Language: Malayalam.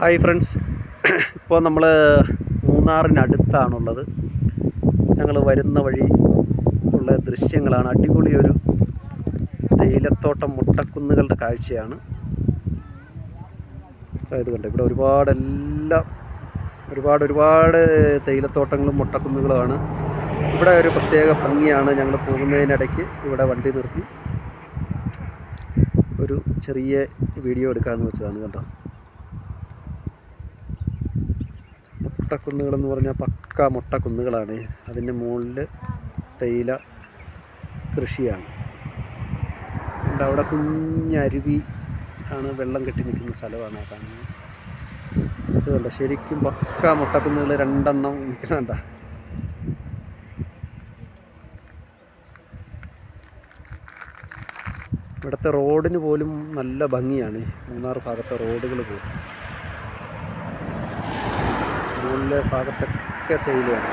Hi friends. ഇപ്പോൾ നമ്മൾ മൂന്നാറിനടുത്താണുള്ളത്. ഞങ്ങൾ വരുന്ന വഴി ഉള്ള ദൃശ്യങ്ങളാണ്. അടിപൊളി ഒരു തേയിലത്തോട്ടം മുട്ടക്കുന്നുകളുടെ കാഴ്ചയാണ്. അതായത് കണ്ടോ ഇവിടെ ഒരുപാട് എല്ലാം ഒരുപാട് ഒരുപാട് തേയിലത്തോട്ടങ്ങളും മുട്ടക്കുന്നുകളുമാണ്. ഇവിടെ ഒരു പ്രത്യേക ഭംഗിയാണ് ഞങ്ങൾ പോകുന്നതിനിടയ്ക്ക് ഇവിടെ വണ്ടി നിർത്തി. ഒരു ചെറിയ വീഡിയോ എടുക്കാമെന്ന് വെച്ചതാണ് കണ്ടോ. മുട്ടക്കുന്നുകളെന്ന് പറഞ്ഞാൽ പക്ക മുട്ടക്കുന്നുകളാണ്. അതിന്റെ മുകളിൽ തേയില കൃഷിയാണ്. ഉണ്ട് അവിടെ കുഞ്ഞരുവി ആണ് വെള്ളം കെട്ടി നിൽക്കുന്ന സ്ഥലമാണ് കാണുന്നത്. അതുകൊണ്ട് ശരിക്കും പക്ക മുട്ടക്കുന്നുകൾ രണ്ടെണ്ണം നിൽക്കണണ്ട ഇവിടുത്തെ റോഡിന് പോലും നല്ല ഭംഗിയാണ്. മൂന്നാർ ഭാഗത്തെ റോഡുകൾ പോലും. മുകളിലെ ഭാഗത്തൊക്കെ തേയിലയാണ്.